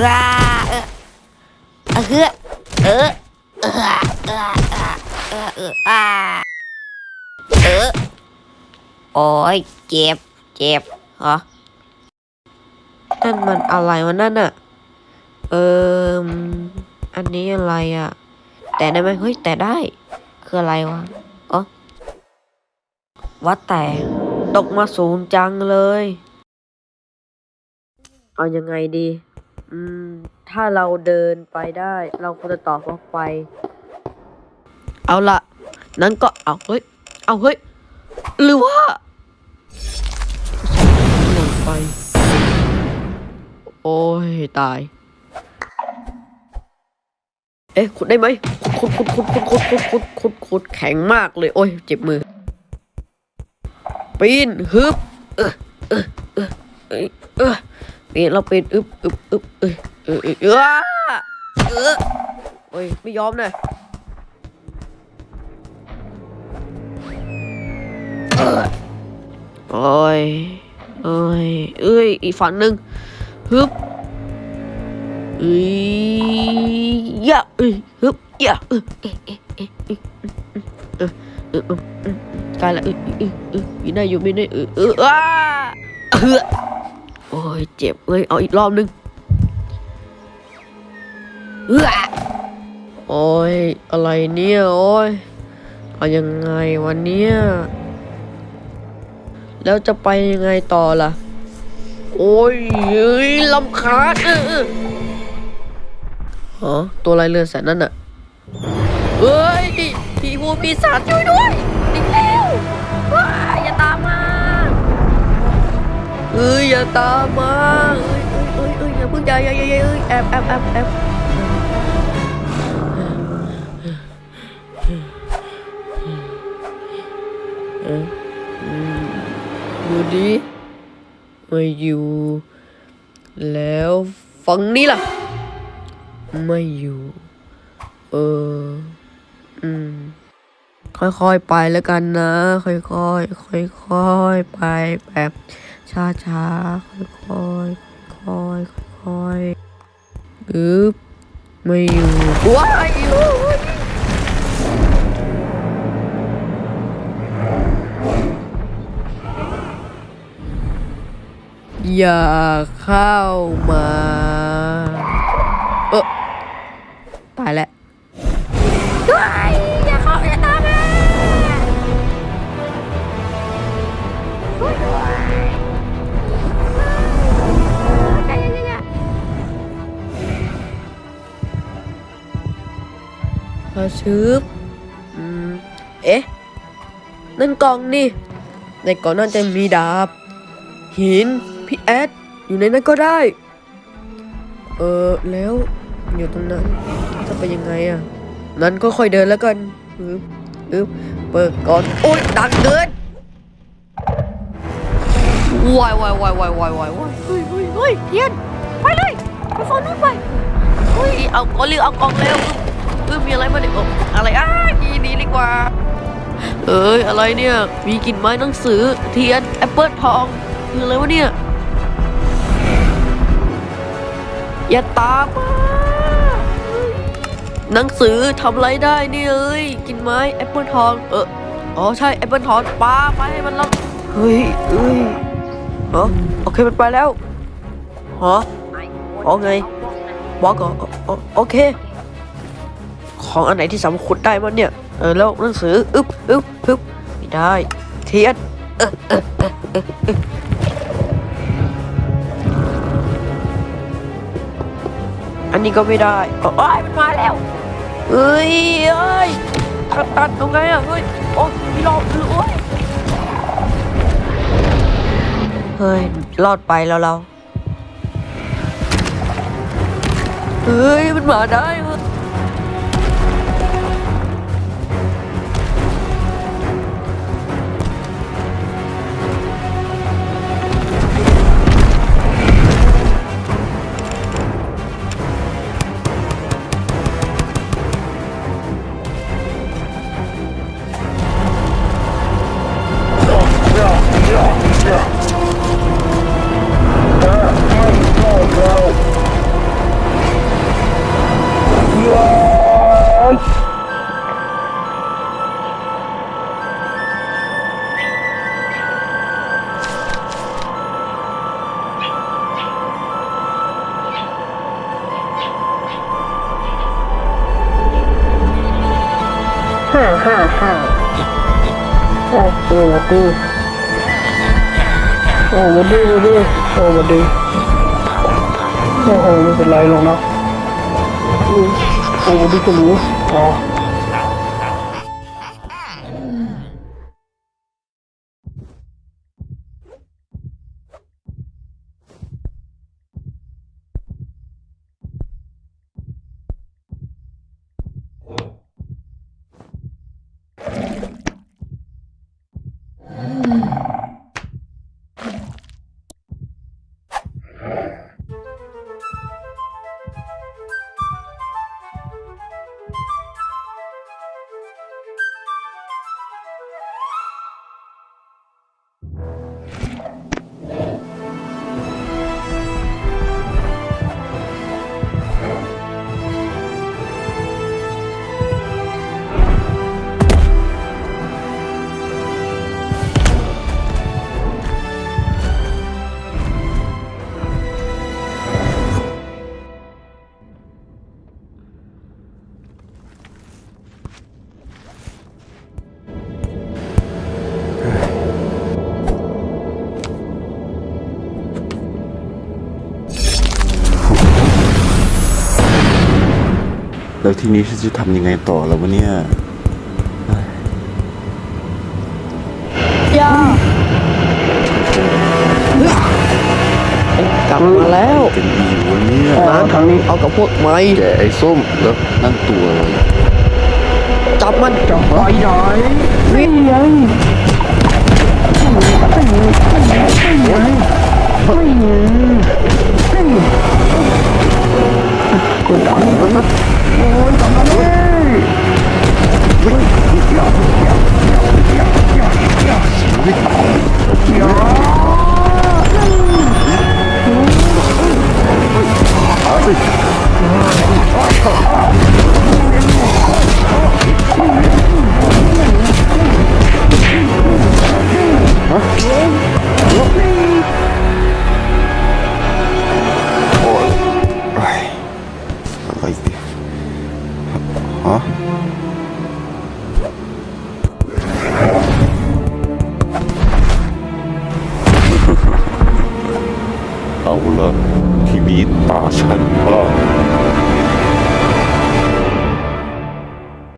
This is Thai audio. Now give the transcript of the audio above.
ว้าเออเออเออเออเออเออเออเออโอ้ยเจ็บเจ็บเหรอนั่นมันอะไรวะนั่นอะเอออันนี้อะไรอะแต่ได้ไหมเฮ้ยแต่ได้ คืออะไรวะอ๋อวัดแต่ตกมาสูงจังเลย เอายังไงดี อืม ถ้าเราเดินไปได้ เราควรจะต่อเขาไปเอาละนั้นก็เอาเฮ้ย เอาเฮ้ย หรือว่าลงไป โอ้ย ตาย เอ๊ะขุดได้ไหมขุดขุดขุดขุดขุดขุดขุดขุดขุดแข็งมากเลย โอ้ย เจ็บมือ ปีนฮึบ เออเออเออเออ นเราเปีนอึบอึบอึบเออเออเออเออเออโอ้ยไม่ยอมเออโอ้ยโอ้ยเอ้ยอีกฝั่งหนึ่งฮึบเอ้ยยะเอ้ยฮึบยะเออเอะเอะเอะเอะเออเออเออเออใกล้ละเออเออเอออยู่ได้อยู่ไม่ได้เออเอออ้าเออ โอ้ยเจ็บเอ้ยเอาอีกรอบหนึงเออโอ้ยอะไรเนี่ยโอ้ยเอายังไงวันเนี้ยแล้วจะไปยังไงต่อล่ะ โอ้ยเอ้ยลำคาญเอออ๋อตัวไรเรือนแสนนั่นน่ะเฮ้ยผีบูปีศาจช่วยด้วยหนีเร็วว้าอย่าตามมา อ้ยอย่าตามมาเอ้ยเอ้ยเอ้ยเอ้ยอย่าเพิ่งใจอย่าอย่าอย่าเอ้ยแอบแอบแอบแอบมดูดิไม่อยู่ แล้วฝั่งนี้ล่ะ ไม่อยู่ เออ อืม ค่อยๆไปแล้วกันนะ ค่อยๆค่อยๆไปแบบ ช้าๆค่อยๆค่อยๆค่อยๆอึบไม่อยู่ว้ายโอ้ยอย่าเข้ามา เออตายแล้ว พอชืบอืมเอ๊ะ นั่นกล่องนี่ ในกล่องน่าจะมีดาบ หิน พี่แอด อยู่ในนั้นก็ได้ เออ แล้วอยู่ตรงนั้น จะไปยังไงอะ นั้นก็ค่อยเดินแล้วกันอึบอึบเปิดก่อน โอ๊ยดังเกินวายวายวายวายวายวายวายเฮ้ยเฮ้ยเฮ้ยเทียนไปเลย ไปฝั่งนู้นไปเฮ้ยเอาเอาเรือเอากล่องเร็ว เออมีอะไรมาเนี่ยเอ้าอะไรอ้าดีดีดีกว่า เอ้ยอะไรเนี่ยมีกลิ่นไม้หนังสือเทียนแอปเปิลทองคืออะไรวะเนี่ยอย่าตามมาหนังสือทำไรได้เนี่ยเอ้ยกินไม้แอปเปิลทองเอออ๋อใช่แอปเปิลทองปาไปให้มันแล้วเฮ้ยเอ้ยเหรอโอเคมันไปแล้วฮะอ๋อไงบอกก่อนโอเค ของอันไหนที่สามารถขุดได้มันเนี่ย เออแล้วหนังสือ อึ๊บอึ๊บอึ๊บไม่ได้ เทียนอันนี้ก็ไม่ได้โอ้ยมันมาแล้วเอ้ยเอ้ยตัดตัดตรงไงอะเฮ้ยโอ้ยม่รอดเลยโอ้ยเฮ้ย รอดไปแล้วเรา เฮ้ย มันมาได้ ห้าห้าห้าโอ้โหดูโอ้มาดูมาดูโอ้มาดูโอ้โหไม่เป็นไรหรอกนะอืมโอ้ดูก็รู้อ๋อ แล้วทีนี้ฉันจะทำยังไงต่อแล้ววะเนี่ยย่าเฮ้ยกลับมาแล้วเป็นอีวะเนี่ยมาทางนี้เอากับพวกไม้แกไอ้ส้มแล้วนั่นตัวอะไรจับมันจับไปไหนนี่ไงกดดันมันนะโอ้ Blok 臣了